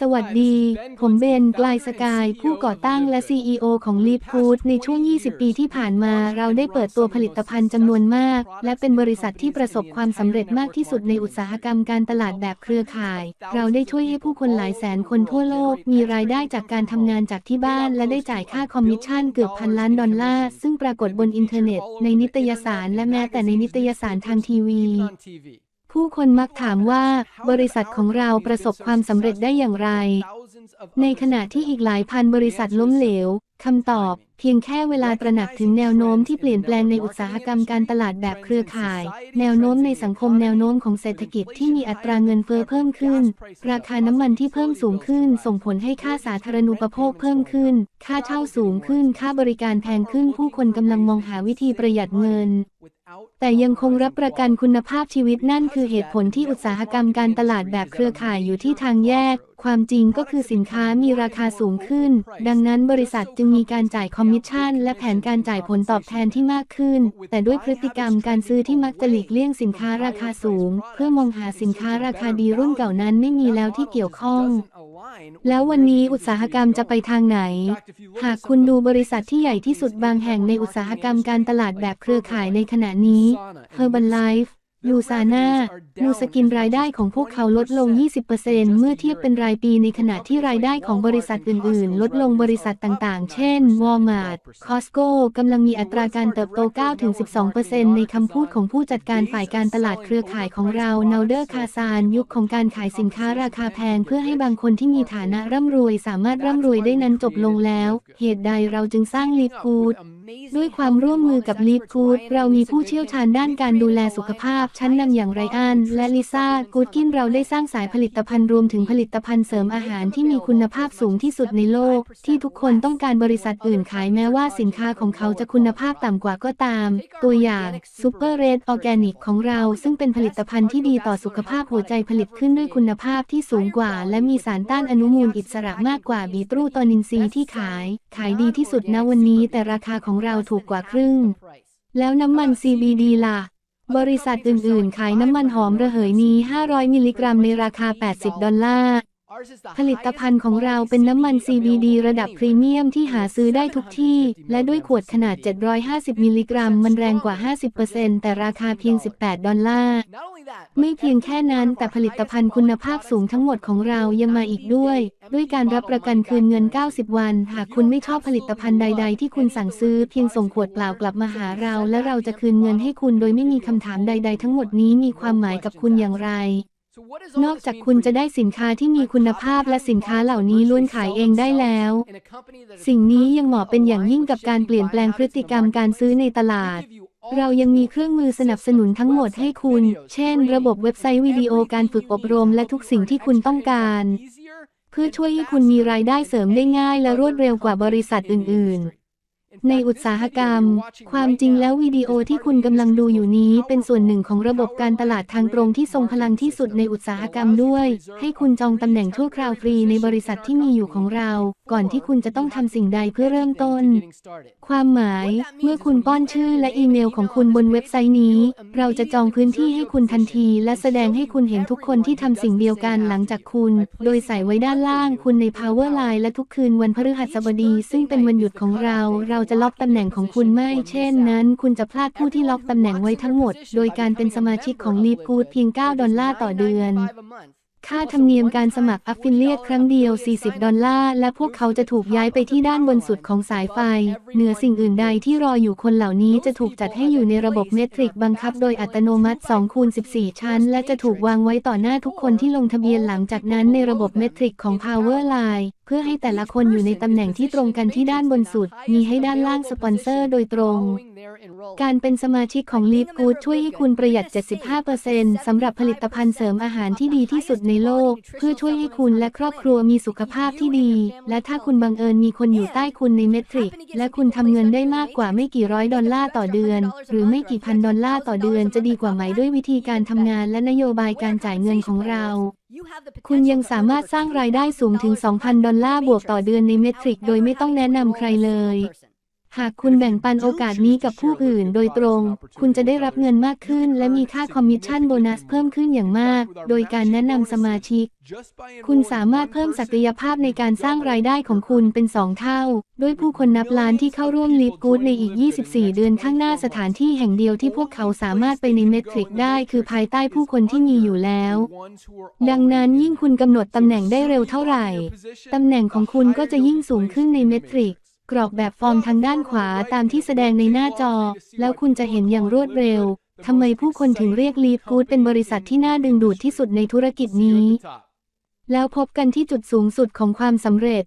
สวัสดี ผมเบน กลายสกาย ผู้ก่อตั้งและ CEO ของ Leap Food ในช่วง 20 ปีที่ผ่านมา เราได้เปิดตัวผลิตภัณฑ์จำนวนมาก และเป็นบริษัทที่ประสบความสำเร็จมากที่สุดในอุตสาหกรรมการตลาดแบบเครือข่าย เราได้ช่วยให้ผู้คนหลายแสนคนทั่วโลก มีรายได้จากการทำงานจากที่บ้าน และได้จ่ายค่าคอมมิชชั่นเกือบพันล้านดอลลาร์ ซึ่งปรากฏบนอินเทอร์เน็ต ในนิตยสาร และแม้แต่ในนิตยสารทางทีวี ผู้คนมักถามว่าบริษัทของเราประสบความสำเร็จได้อย่างไร ในขณะที่อีกหลายพันบริษัทล้มเหลวคำตอบ เพียงแค่เวลาตระหนักถึงแนวโน้มที่เปลี่ยนแปลงในอุตสาหกรรมการตลาดแบบเครือข่าย แนวโน้มในสังคมแนวโน้มของเศรษฐกิจที่มีอัตราเงินเฟ้อเพิ่มขึ้น ราคาน้ำมันที่เพิ่มสูงขึ้น ส่งผลให้ค่าสาธารณูปโภคเพิ่มขึ้น ค่าเช่าสูงขึ้น ค่าบริการแพงขึ้น ผู้คนกำลังมองหาวิธีประหยัดเงิน แต่ยังคงรับประกันคุณภาพชีวิตนั่นคือเหตุผลที่อุตสาหกรรมการตลาดแบบเครือข่ายอยู่ที่ทางแยก ความจริงก็คือสินค้ามีราคาสูงขึ้น ดังนั้นบริษัทจึงมีการจ่ายคอมมิชชั่น และแผนการจ่ายผลตอบแทนที่มากขึ้น แต่ด้วยพฤติกรรมการซื้อที่มักจะหลีกเลี่ยงสินค้าราคาสูง เพื่อมองหาสินค้าราคาดีรุ่นเก่านั้นไม่มีแล้วที่เกี่ยวข้อง แล้ววันนี้อุตสาหกรรมจะไปทางไหน หากคุณดูบริษัทที่ใหญ่ที่สุดบางแห่งในอุตสาหกรรมการตลาดแบบเครือข่ายในขณะนี้ Herbalife ยูซาน่ายูสกินรายได้ของพวกเขาลดลง 20%เมื่อเทียบเป็นรายปีในขณะที่รายได้ของบริษัทอื่น ๆ ลดลงบริษัทต่าง ๆ เช่น Walmart Costco กำลังมีอัตราการเติบโต 9-12%ในคำพูดของผู้จัดการฝ่ายการตลาดเครือข่ายของเราเนาเดอร์คาซานยุคของการขายสินค้าราคาแพงเพื่อให้บางคนที่มีฐานะร่ำรวยสามารถร่ำรวยได้นั้นจบลงแล้ว เหตุใดเราจึงสร้างลิฟกูด ด้วยความร่วมมือกับลีฟกูดเรามีผู้เชี่ยวชาญด้านการดูแลสุขภาพ ชั้นนำอย่างไรอันและลิซ่ากูดกินเราได้สร้างสายผลิตภัณฑ์รวมถึงผลิตภัณฑ์เสริมอาหารที่มีคุณภาพสูงที่สุดในโลก ที่ทุกคนต้องการบริษัทอื่นขายแม้ว่าสินค้าของเขาจะคุณภาพต่ำกว่าก็ตาม ตัวอย่างซูเปอร์เรดออร์แกนิกของเรา ซึ่งเป็นผลิตภัณฑ์ที่ดีต่อสุขภาพหัวใจผลิตขึ้นด้วยคุณภาพที่สูงกว่า และมีสารต้านอนุมูลอิสระมากกว่าบีตรูตอนินซีย์ที่ขาย ขายดีที่สุดณวันนี้แต่ราคาของเราถูกกว่าครึ่ง แล้วน้ำมัน CBD ล่ะ บริษัทอื่นๆ ขายน้ำมันหอมระเหยนี้ 500 มิลลิกรัมในราคา 80 ดอลลาร์ ผลิตภัณฑ์ของเราเป็นน้ำมัน CBD ระดับพรีเมียมที่หาซื้อได้ทุกที่ และด้วยขวดขนาด 750 มิลลิกรัม มันแรงกว่า 50%แต่ราคาเพียง 18 ดอลลาร์ ไม่เพียงแค่นั้นแต่ผลิตภัณฑ์คุณภาพสูงทั้งหมดของเรายังมาอีกด้วย ด้วยการรับประกันคืนเงิน 90 วัน หากคุณไม่ชอบผลิตภัณฑ์ใด ๆ ที่คุณสั่งซื้อเพียงส่งขวดเปล่ากลับมาหาเรา และเราจะคืนเงินให้คุณโดยไม่มีคำถามใด ๆ ทั้งหมดนี้มีความหมายกับคุณอย่างไรนอกจากคุณจะได้สินค้าที่มีคุณภาพและสินค้าเหล่านี้ล้วนขายเองได้แล้ว สิ่งนี้ยังเหมาะเป็นอย่างยิ่งกับการเปลี่ยนแปลงพฤติกรรมการซื้อในตลาด เรายังมีเครื่องมือสนับสนุนทั้งหมดให้คุณ เช่น ระบบเว็บไซต์วิดีโอการฝึกอบรมและทุกสิ่งที่คุณต้องการ เพื่อช่วยให้คุณมีรายได้เสริมได้ง่ายและรวดเร็วกว่าบริษัทอื่น ๆ ในอุตสาหกรรม ความจริงแล้ววิดีโอที่คุณกำลังดูอยู่นี้เป็นส่วนหนึ่งของระบบการตลาดทางตรงที่ทรงพลังที่สุดในอุตสาหกรรมด้วย ให้คุณจองตำแหน่งชั่วคราวฟรีในบริษัทที่มีอยู่ของเรา ก่อนที่คุณจะต้องทำสิ่งใดเพื่อเริ่มต้น ความหมาย เมื่อคุณป้อนชื่อและอีเมลของคุณบนเว็บไซต์นี้ เราจะจองพื้นที่ให้คุณทันที และแสดงให้คุณเห็นทุกคนที่ทำสิ่งเดียวกันหลังจากคุณ โดยใส่ไว้ด้านล่างคุณใน Powerline และทุกคืนวันพฤหัสบดี ซึ่งเป็นวันหยุดของเรา เราจะล็อกตำแหน่งของคุณไม่ เช่นนั้น คุณจะพลาดผู้ที่ล็อกตำแหน่งไว้ทั้งหมด โดยการเป็นสมาชิกของ Leap Good เพียง 9 ดอลลาร์ต่อเดือน ค่าธรรมเนียมการสมัครอัฟฟิเลียตครั้งเดียว 40 ดอลลาร์ และพวกเขาจะถูกย้ายไปที่ด้านบนสุดของสายไฟ เหนือสิ่งอื่นใดที่รออยู่คนเหล่านี้จะถูกจัดให้อยู่ในระบบเมตริกบังคับโดยอัตโนมัติ2คูณ14 ชั้น และจะถูกวางไว้ต่อหน้าทุกคนที่ลงทะเบียนหลังจากนั้นในระบบเมตริกของ Powerline เพื่อให้แต่ละคนอยู่ในตำแหน่งที่ตรงกันที่ด้านบนสุด มีให้ด้านล่างสปอนเซอร์โดยตรง การเป็นสมาชิกของ Leap Good ช่วยให้คุณประหยัด 75%สำหรับผลิตภัณฑ์เสริมอาหารที่ดีที่สุดในโลก เพื่อช่วยให้คุณและครอบครัวมีสุขภาพที่ดี และถ้าคุณบังเอิญมีคนอยู่ใต้คุณในเมตริก และคุณทำเงินได้มากกว่าไม่กี่ร้อยดอลลาร์ต่อเดือน หรือไม่กี่พันดอลลาร์ต่อเดือนจะดีกว่าไหมด้วยวิธีการทำงานและนโยบายการจ่ายเงินของเราคุณยังสามารถสร้างรายได้สูงถึง 2,000 ดอลลาร์บวกต่อเดือนในเมตริก โดยไม่ต้องแนะนำใครเลย หากคุณแบ่งปันโอกาสนี้กับผู้อื่นโดยตรง คุณจะได้รับเงินมากขึ้น และมีค่าคอมมิชชั่นโบนัสเพิ่มขึ้นอย่างมาก โดยการแนะนำสมาชิก คุณสามารถเพิ่มศักยภาพในการสร้างรายได้ของคุณเป็น 2 เท่า ด้วยผู้คนนับล้านที่เข้าร่วมลีดกูดในอีก 24 เดือนข้างหน้าสถานที่แห่งเดียวที่พวกเขาสามารถไปในเมทริกได้ คือภายใต้ผู้คนที่มีอยู่แล้ว ดังนั้นยิ่งคุณกำหนดตำแหน่งได้เร็วเท่าไหร่ตำแหน่งของคุณก็จะยิ่งสูงขึ้นในเมทริก กรอกแบบฟอร์มทางด้านขวาตามที่แสดงในหน้าจอ แล้วคุณจะเห็นอย่างรวดเร็ว ทำไมผู้คนถึงเรียกลีฟกูดเป็นบริษัทที่น่าดึงดูดที่สุดในธุรกิจนี้ แล้วพบกันที่จุดสูงสุดของความสำเร็จ